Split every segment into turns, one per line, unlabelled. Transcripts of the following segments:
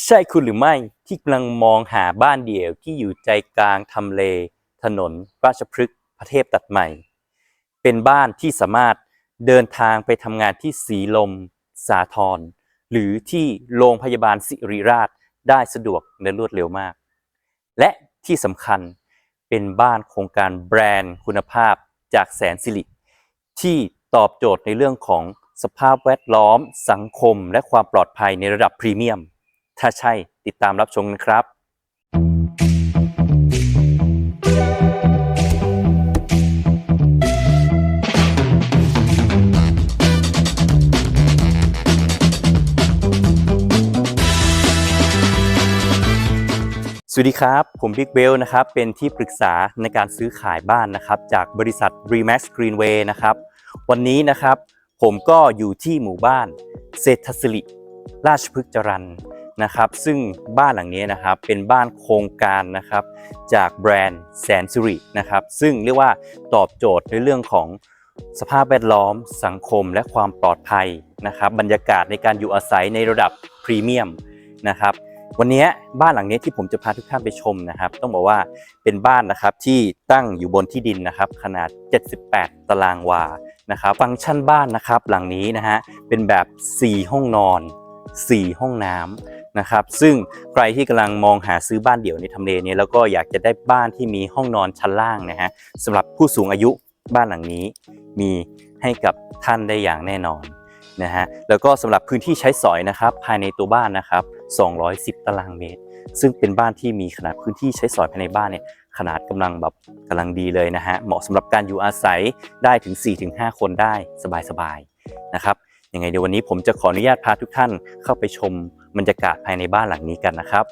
ใช่คุณหรือไม่ที่กำลังมองหาบ้านเดี่ยวที่อยู่ใจกลางทำเล ถนน ราชพฤกษ์พระเทพตัดใหม่ เป็นบ้านที่สามารถเดินทางไปทำงานที่สีลม สาทรหรือที่โรงพยาบาลศิริราชได้สะดวกและรวดเร็วมาก และที่สำคัญเป็นบ้านโครงการแบรนด์คุณภาพจากแสนสิริที่ตอบโจทย์ในเรื่องของสภาพแวดล้อม สังคม และความปลอดภัยในระดับพรีเมียม ถ้าใช่ติดตามรับชมนะครับสวัสดีครับ ผมบิ๊กเบลนะครับ เป็นที่ปรึกษาในการซื้อขายบ้านนะครับ จากบริษัท Remax Greenway นะครับ วันนี้นะครับ ผมก็อยู่ที่หมู่บ้าน เศรษฐศิริราชพฤกษ์จรัน นะครับ ซึ่งบ้านหลังนี้นะครับเป็นบ้านโครงการนะครับจากแบรนด์แสนสิรินะครับ ซึ่งเรียกว่าตอบโจทย์ในเรื่องของสภาพแวดล้อม สังคมและความปลอดภัยนะครับ บรรยากาศในการอยู่อาศัยในระดับพรีเมียมนะครับวันนี้บ้านหลังนี้ที่ผมจะพาทุกท่านไปชมนะครับ ต้องบอกว่าเป็นบ้านนะครับที่ตั้งอยู่บนที่ดินนะครับ ขนาด 78 ตารางวานะครับฟังก์ชันบ้านนะครับหลังนี้นะฮะเป็นแบบ 4 ห้องนอน 4 ห้องน้ำ นะครับ ซึ่งใครที่กำลังมองหาซื้อบ้านเดี่ยวในทำเลนี้แล้วก็อยากจะได้บ้านที่มีห้องนอนชั้นล่างนะฮะสำหรับผู้สูงอายุบ้านหลังนี้มีให้กับท่านได้อย่างแน่นอนนะฮะแล้วก็สำหรับพื้นที่ใช้สอยนะครับภายในตัวบ้านนะครับ 210 ตารางเมตร ซึ่งเป็นบ้านที่มีขนาดพื้นที่ใช้สอยภายในบ้านเนี่ยขนาดกำลังแบบกำลังดีเลยนะฮะเหมาะสำหรับการอยู่อาศัยได้ถึง 4-5 คนได้สบายๆนะครับยังไงเดี๋ยววันนี้ผมจะขออนุญาตพาทุกท่านเข้าไปชม บรรยากาศภายในบ้านหลังนี้กันนะครับ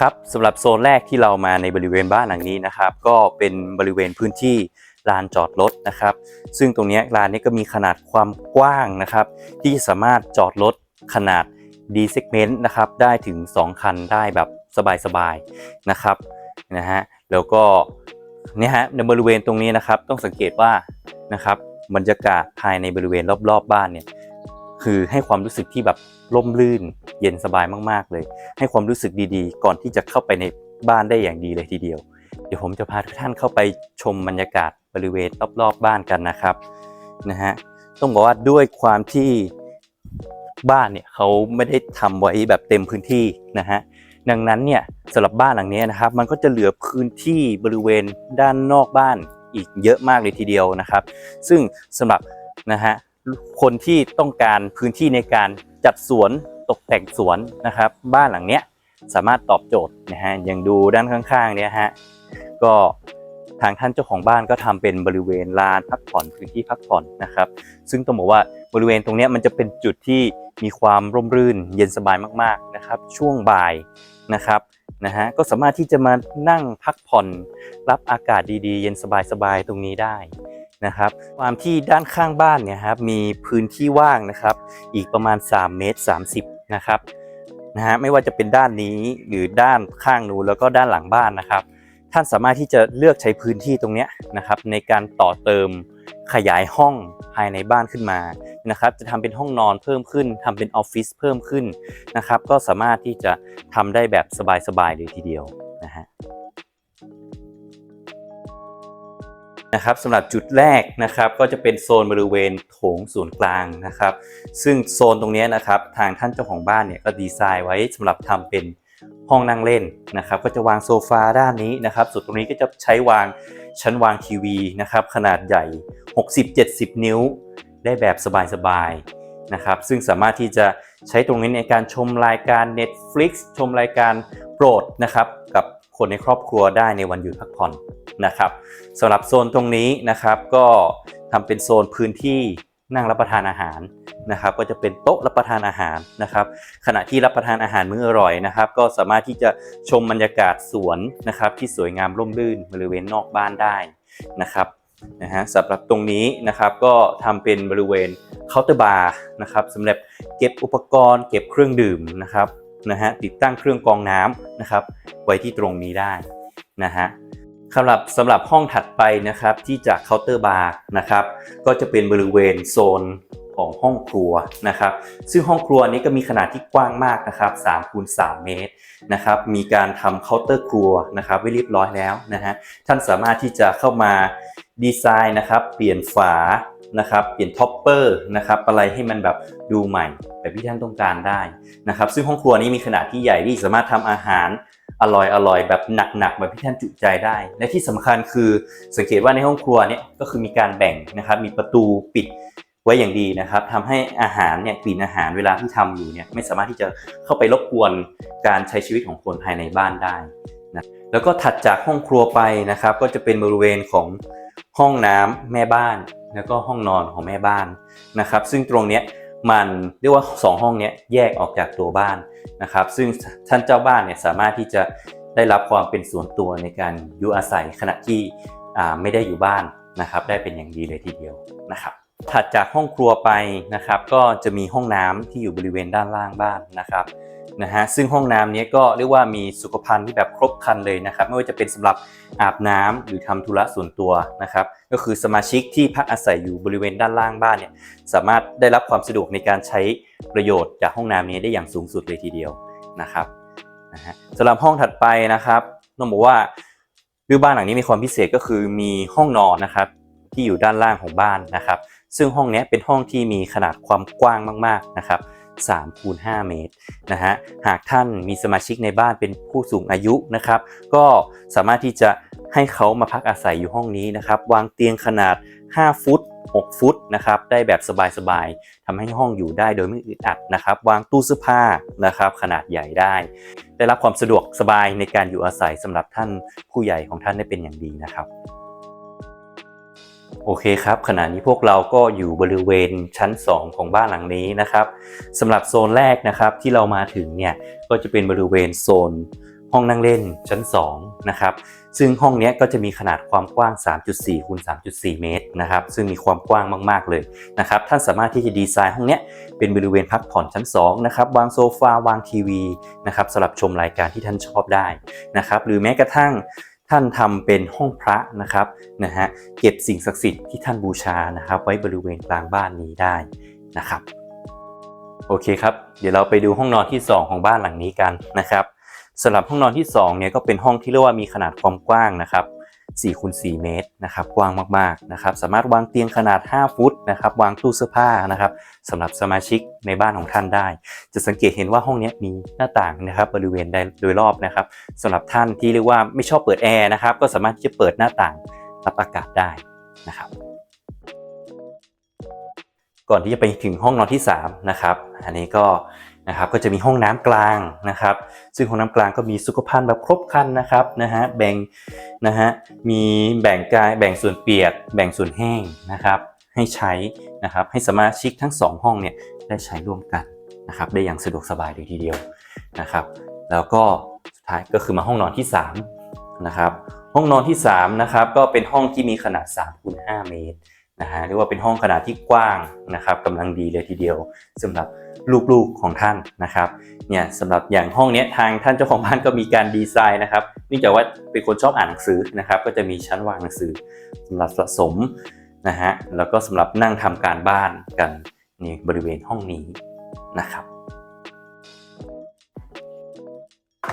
ครับสำหรับโซนแรกที่เรามาในบริเวณบ้านหลังนี้นะครับ ก็เป็นบริเวณพื้นที่ลานจอดรถนะครับ ซึ่งตรงนี้ลานนี้ก็มีขนาดความกว้างนะครับ ที่สามารถจอดรถขนาด D segment นะครับได้ถึง 2 คันได้แบบสบายๆนะครับนะฮะแล้วก็เนี่ยฮะในบริเวณตรงนี้นะครับต้องสังเกตว่านะครับบรรยากาศภายในบริเวณรอบๆบบ้านเนี่ย คือให้ความรู้สึกที่แบบร่มรื่น เย็นสบายมากๆเลย ให้ความรู้สึกดีๆ ก่อนที่จะเข้าไปในบ้านได้อย่างดีเลยทีเดียว เดี๋ยวผมจะพาทุกท่านเข้าไปชมบรรยากาศบริเวณรอบๆบ้านกันนะครับนะฮะต้องบอกว่าด้วยความที่บ้านเนี่ยเขาไม่ได้ทำไว้แบบเต็มพื้นที่นะฮะดังนั้นเนี่ยสำหรับบ้านหลังนี้นะครับ มันก็จะเหลือพื้นที่บริเวณด้านนอกบ้านอีกเยอะมากเลยทีเดียวนะครับ ซึ่งสำหรับนะฮะ คนที่ต้องการพื้นที่ในการจัดสวนตกแต่งสวนนะครับ บ้านหลังเนี้ยสามารถตอบโจทย์นะฮะอย่างดูด้านข้างๆเนี่ยฮะก็ทางท่านเจ้าของบ้านก็ทำเป็นบริเวณลานพักผ่อนพื้นที่พักผ่อนนะครับ ซึ่งต้องบอกว่าบริเวณตรงนี้มันจะเป็นจุดที่มีความร่มรื่นเย็นสบายมากๆนะครับ ช่วงบ่ายนะครับนะฮะก็สามารถที่จะมานั่งพักผ่อนรับอากาศดีๆ เย็นสบายๆตรงนี้ได้ นะครับ ความที่ด้านข้างบ้านเนี่ยครับมีพื้นที่ว่างนะครับ อีกประมาณ 3 เมตร 30 นะครับนะฮะไม่ว่าจะเป็นด้านนี้หรือด้านข้างนู้นแล้วก็ด้านหลังบ้านนะครับ ท่านสามารถที่จะเลือกใช้พื้นที่ตรงนี้นะครับ ในการต่อเติมขยายห้องภายในบ้านขึ้นมานะครับ จะทำเป็นห้องนอนเพิ่มขึ้นทำเป็นออฟฟิศเพิ่มขึ้นนะครับ ก็สามารถที่จะทำได้แบบสบายๆเลยทีเดียว นะครับสำหรับจุดแรกนะครับก็จะเป็นโซนบริเวณโถงศูนย์กลางนะครับ ซึ่งโซนตรงนี้นะครับทางท่านเจ้าของบ้านเนี่ยก็ดีไซน์ไว้สำหรับทำเป็นห้องนั่งเล่นนะครับก็จะวางโซฟาด้านนี้นะครับส่วนตรงนี้ก็จะใช้วางชั้นวางทีวีนะครับขนาดใหญ่ 60-70 นิ้ว ได้แบบสบายๆนะครับซึ่งสามารถที่จะใช้ตรงนี้ในการชมรายการ Netflix ชมรายการโปรดนะครับกับ คนในครอบครัวได้ในวันหยุดพักผ่อนนะครับสำหรับโซนตรงนี้นะครับก็ทำเป็นโซนพื้นที่นั่งรับประทานอาหารนะครับ ก็จะเป็นโต๊ะรับประทานอาหารนะครับ ขณะที่รับประทานอาหารมื้ออร่อยนะครับ ก็สามารถที่จะชมบรรยากาศสวนนะครับ ที่สวยงามร่มรื่นบริเวณนอกบ้านได้นะครับนะฮะสำหรับตรงนี้นะครับก็ทำเป็นบริเวณเคาน์เตอร์บาร์นะครับสำหรับเก็บอุปกรณ์ เก็บเครื่องดื่มนะครับ นะฮะติดตั้งเครื่องกรองน้ำนะครับไว้ที่ตรงนี้ได้นะฮะสำหรับสำหรับห้องถัดไปนะครับที่จากเคาน์เตอร์บาร์นะครับก็จะเป็นบริเวณโซนของห้องครัวนะครับ ซึ่งห้องครัวนี้ก็มีขนาดที่กว้างมากนะครับ3คูณ3เมตรนะครับ มีการทำเคาน์เตอร์ครัวนะครับไว้เรียบร้อยแล้วนะฮะ ท่านสามารถที่จะเข้ามาดีไซน์นะครับ เปลี่ยนฝา นะครับเปลี่ยนท็อปเปอร์นะครับอะไรให้มันแบบดูใหม่แบบที่ท่านต้องการได้นะครับซึ่งห้องครัวนี้มีขนาดที่ใหญ่ที่สามารถทำอาหารอร่อยอร่อยแบบหนักๆแบบที่ท่านจุใจได้ และที่สำคัญคือสังเกตว่าในห้องครัวเนี่ยก็คือมีการแบ่งนะครับมีประตูปิดไว้อย่างดีนะครับทำให้อาหารเนี่ยกลิ่นอาหารเวลาที่ทำอยู่เนี่ยไม่สามารถที่จะเข้าไปรบกวนการใช้ชีวิตของคนภายในบ้านได้แล้วก็ถัดจากห้องครัวไปนะครับ ก็จะเป็นบริเวณของห้องน้ำแม่บ้าน แล้วก็ห้องนอนของแม่บ้านนะครับ ซึ่งตรงเนี้ยมันเรียกว่าสองห้องนี้แยกออกจากตัวบ้านนะครับ ซึ่งท่านเจ้าบ้านเนี่ยสามารถที่จะได้รับความเป็นส่วนตัวในการอยู่อาศัยขณะที่ไม่ได้อยู่บ้านนะครับ ได้เป็นอย่างดีเลยทีเดียวนะครับ ถัดจากห้องครัวไปนะครับ ก็จะมีห้องน้ำที่อยู่บริเวณด้านล่างบ้านนะครับ นะฮะซึ่งห้องน้ำนี้ก็เรียกว่ามีสุขภัณฑ์ที่แบบครบครันเลยนะครับไม่ว่าจะเป็นสำหรับอาบน้ำหรือทำธุระส่วนตัวนะครับก็คือสมาชิกที่พักอาศัยอยู่บริเวณด้านล่างบ้านเนี่ยสามารถได้รับความสะดวกในการใช้ประโยชน์จากห้องน้ำนี้ได้อย่างสูงสุดเลยทีเดียวนะครับนะฮะสำหรับห้องถัดไปนะครับต้องบอกว่ารื้อบ้านหลังนี้มีความพิเศษก็คือมีห้องนอนนะครับที่อยู่ด้านล่างของบ้านนะครับ ซึ่งห้องนี้เป็นห้องที่มีขนาดความกว้างมากๆนะครับ 3คูณ5เมตรนะฮะหากท่านมีสมาชิกในบ้านเป็นผู้สูงอายุนะครับ ก็สามารถที่จะให้เขามาพักอาศัยอยู่ห้องนี้นะครับ วางเตียงขนาด 5 ฟุต 6 ฟุตนะครับได้แบบสบายๆทำให้ห้องอยู่ได้โดยไม่อึดอัดนะครับ วางตู้เสื้อผ้านะครับ ขนาดใหญ่ได้ ได้รับความสะดวกสบายในการอยู่อาศัยสำหรับท่านผู้ใหญ่ของท่านได้เป็นอย่างดีนะครับ โอเคครับขณะนี้พวกเราก็อยู่บริเวณชั้น 2 ของบ้านหลังนี้นะครับสำหรับโซนแรกนะครับที่เรามาถึงเนี่ยก็จะเป็นบริเวณโซนห้องนั่งเล่นชั้น2นะครับซึ่งห้องนี้ก็จะมีขนาดความกว้าง 3.4คูณ3.4 เมตรนะครับซึ่งมีความกว้างมาก ๆ เลยนะครับท่านสามารถที่จะดีไซน์ห้องนี้เป็นบริเวณพักผ่อนชั้น2นะครับวางโซฟาวางทีวีนะครับสำหรับชมรายการที่ท่านชอบได้นะครับหรือแม้กระทั่ง ท่านทำเป็นห้องพระนะครับนะฮะเก็บสิ่งศักดิ์สิทธิ์ที่ท่านบูชานะครับ ไว้บริเวณกลางบ้านนี้ได้นะครับ โอเคครับ เดี๋ยวเราไปดูห้องนอนที่ 2 ของบ้านหลังนี้กันนะครับสำหรับห้องนอนที่2เนี่ยก็เป็นห้องที่เรียกว่ามีขนาดความกว้างนะครับ 4คูณ4เมตรนะครับกว้างมากๆนะครับสามารถวางเตียงขนาด 5 ฟุตนะครับวางตู้เสื้อผ้านะครับสำหรับสมาชิกในบ้านของท่านได้ จะสังเกตเห็นว่าห้องนี้มีหน้าต่างนะครับบริเวณโดยรอบนะครับสำหรับท่านที่เรียกว่าไม่ชอบเปิดแอร์นะครับก็สามารถที่จะเปิดหน้าต่างรับอากาศได้นะครับก่อนที่จะไปถึงห้องนอนที่3นะครับอันนี้ก็ นะครับก็จะมีห้องน้ำกลางนะครับ ซึ่งห้องน้ำกลางก็มีสุขภัณฑ์แบบครบครันนะครับนะฮะแบ่งนะฮะมีแบ่งกายแบ่งส่วนเปียก แบ่งส่วนแห้งนะครับให้ใช้นะครับให้สมาชิกทั้ง 2 ห้องเนี่ยได้ใช้ร่วมกันนะครับได้อย่างสะดวกสบายเลยทีเดียวนะครับ แล้วก็สุดท้ายก็คือมาห้องนอนที่3นะครับห้องนอนที่3นะครับก็เป็นห้องที่มีขนาด3คูณ5เมตรนะฮะเรียกว่าเป็นห้องขนาดที่กว้างนะครับกำลังดีเลยทีเดียวสำหรับ ลูกๆของท่านนะครับเนี่ยสำหรับอย่างห้องนี้ทางท่านเจ้าของบ้านก็มีการดีไซน์นะครับเนื่องจากว่าเป็นคนชอบอ่านหนังสือนะครับ ก็จะมีชั้นวางหนังสือสำหรับสะสมนะฮะแล้วก็สำหรับนั่งทำการบ้านกันในบริเวณห้องนี้นะครับ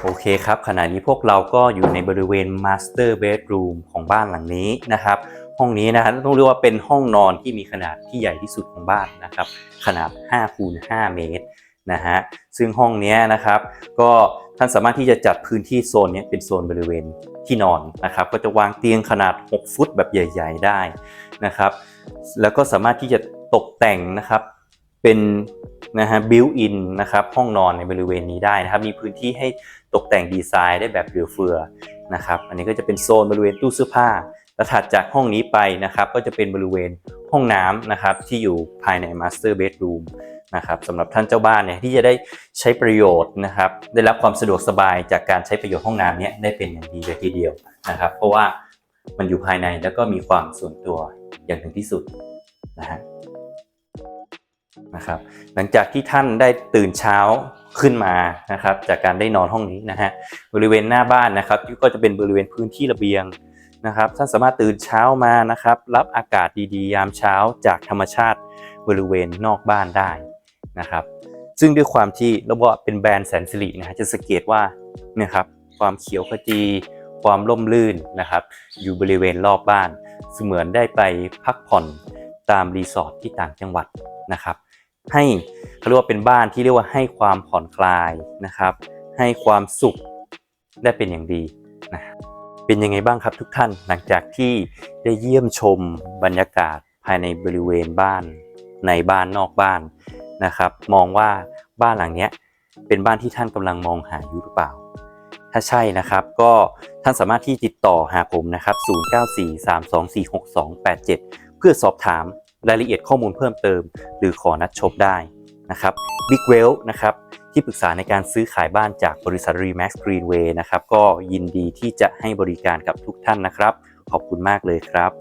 โอเคครับขณะนี้พวกเราก็อยู่ในบริเวณ Master Bedroom ของบ้านหลังนี้นะครับ ห้องนี้นะฮะต้องเรียกว่าเป็นห้องนอนที่มีขนาดที่ใหญ่ที่สุดของบ้านนะครับ ขนาด5คูณ5เมตรนะฮะซึ่งห้องนี้นะครับ ก็ท่านสามารถที่จะจัดพื้นที่โซนนี้เป็นโซนบริเวณที่นอนนะครับ ก็จะวางเตียงขนาด 6 ฟุตแบบใหญ่ ๆ ได้นะครับ แล้วก็สามารถที่จะตกแต่งนะครับเป็นนะฮะบิวอินนะครับห้องนอนในบริเวณนี้ได้นะครับ มีพื้นที่ให้ตกแต่งดีไซน์ได้แบบเหลือเฟือนะครับ อันนี้ก็จะเป็นโซนบริเวณตู้เสื้อผ้า แล้วถัดจากห้องนี้ไปนะครับก็จะเป็นบริเวณห้องน้ำนะครับที่อยู่ภายใน Master Bedroom นะครับสำหรับท่านเจ้าบ้านเนี่ยที่จะได้ใช้ประโยชน์นะครับได้รับความสะดวกสบายจากการใช้ประโยชน์ห้องน้ำเนี้ยได้เป็นอย่างดีเลยทีเดียวนะครับ เพราะว่ามันอยู่ภายในแล้วก็มีความส่วนตัวอย่างถึงที่สุดนะฮะนะครับหลังจากที่ท่านได้ตื่นเช้าขึ้นมานะครับจากการได้นอนห้องนี้นะฮะบริเวณหน้าบ้านนะครับก็จะเป็นบริเวณพื้นที่ระเบียง นะครับท่านสามารถตื่นเช้ามานะครับ รับอากาศดีๆ ยามเช้าจากธรรมชาติบริเวณนอกบ้านได้นะครับ ซึ่งด้วยความที่เราบอกเป็นแบรนด์แสนสิรินะฮะจะสังเกตว่าเนี่ยครับความเขียวขจีความร่มรื่นนะครับ อยู่บริเวณรอบบ้าน เสมือนได้ไปพักผ่อนตามรีสอร์ทที่ต่างจังหวัดนะครับ ให้เขาเรียกว่าเป็นบ้านที่เรียกว่าให้ความผ่อนคลายนะครับ ให้ความสุขได้เป็นอย่างดีนะ เป็นยังไงบ้างครับทุกท่านหลังจากที่ได้เยี่ยมชมบรรยากาศภายในบริเวณบ้าน ในบ้านนอกบ้านนะครับ มองว่าบ้านหลังนี้เป็นบ้านที่ท่านกำลังมองหาอยู่หรือเปล่า ถ้าใช่นะครับก็ท่านสามารถที่ติดต่อหาผมนะครับ 0943246287 เพื่อสอบถามรายละเอียดข้อมูลเพิ่มเติม หรือขอนัดชมได้นะครับ Big Well นะครับ ที่ปรึกษาในการซื้อขายบ้านจากบริษัท Remax Greenway นะครับ ก็ยินดีที่จะให้บริการกับทุกท่านนะครับ ขอบคุณมากเลยครับ